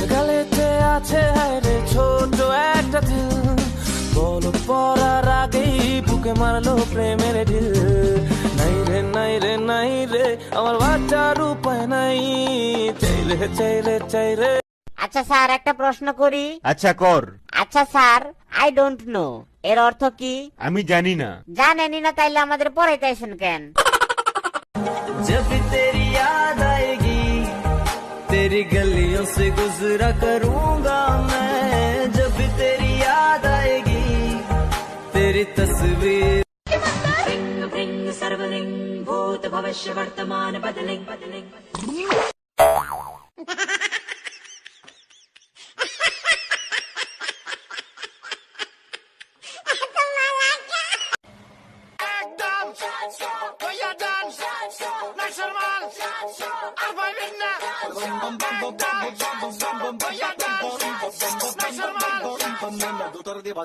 যার গালেতে আছে হায়রে ছোট একটা দিল বল পড়ার আগেই বুকে মারলো প্রেমের ঢিল নাই রে নাই রে নাই রে আমার বাচ্চার উপায় নাই চাইলে চাইলে চাইলে আচ্ছা স্যার একটা প্রশ্ন করি আচ্ছা কর আচ্ছা স্যার আই ডোন্ট নো এর অর্থ কি আমি জানি না জানেনি না তাইলে আমাদের পড়াইতে আসেন কেন जब तेरी याद आएगी तेरी गलियों से गुजरा करूँगा मैं, जब तेरी याद आएगी, तेरी तस्वीर। सर्वलिङ् भूत भविष्य वर्तमान Ramadan National Alfa Vigna National National দুটার দিয়ে